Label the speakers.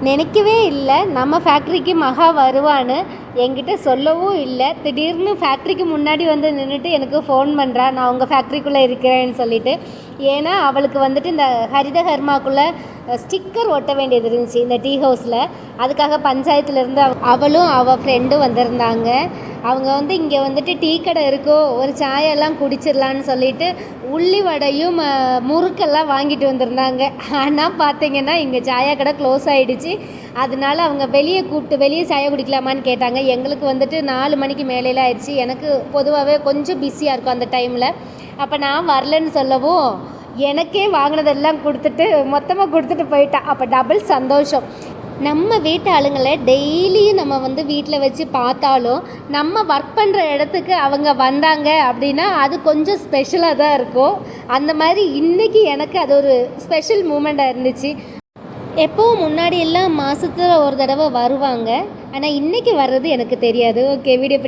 Speaker 1: நினைக்கவே இல்லை. நம்ம ஃபேக்ட்ரிக்கு மகா வருவான்னு என்கிட்ட சொல்லவும் இல்லை. திடீர்னு ஃபேக்ட்ரிக்கு முன்னாடி வந்து நின்றுட்டு எனக்கு ஃபோன் பண்ணுறா நான் உங்கள் ஃபேக்ட்ரிக்குள்ளே இருக்கிறேன்னு சொல்லிட்டு. ஏன்னா அவளுக்கு வந்துட்டு இந்த ஹரித ஹர்மாக்குள்ளே ஸ்டிக்கர் ஒட்ட வேண்டியது இருந்துச்சு இந்த டீ ஹவுஸில் அதுக்காக பஞ்சாயத்துலேருந்து அவளும் அவள் ஃப்ரெண்டும் வந்திருந்தாங்க. அவங்க வந்து இங்கே வந்துட்டு டீ கடை இருக்கோ ஒரு சாயெல்லாம் குடிச்சிடலான்னு சொல்லிட்டு உள்ளி வடையும் முறுக்கெல்லாம் வாங்கிட்டு வந்திருந்தாங்க. ஆனால் பார்த்தீங்கன்னா இங்கே சாயா கடை க்ளோஸ் ஆகிடுச்சு அதனால அவங்க வெளியே கூப்பிட்டு வெளியே சாயா குடிக்கலாமான்னு கேட்டாங்க. எங்களுக்கு வந்துட்டு நாலு மணிக்கு மேலேலாம் ஆயிடுச்சு. எனக்கு பொதுவாகவே கொஞ்சம் பிஸியாக இருக்கும் அந்த டைமில் அப்போ நான் வரலன்னு சொல்லவும் எனக்கே வாங்கினதெல்லாம் கொடுத்துட்டு மொத்தமாக கொடுத்துட்டு போயிட்டா. அப்போ டபுள் சந்தோஷம். நம்ம வீட்டு ஆளுங்களை டெய்லியும் நம்ம வந்து வீட்டில் வச்சு பார்த்தாலும் நம்ம ஒர்க் பண்ணுற இடத்துக்கு அவங்க வந்தாங்க அப்படின்னா அது கொஞ்சம் ஸ்பெஷலாக தான் இருக்கும். அந்த மாதிரி இன்றைக்கி எனக்கு அது ஒரு ஸ்பெஷல் மூமெண்ட்டாக இருந்துச்சு. எப்போவும் முன்னாடி எல்லாம் மாதத்துல ஒரு தடவை வருவாங்க. ஆனால் இன்றைக்கி வர்றது எனக்கு தெரியாது. Okay video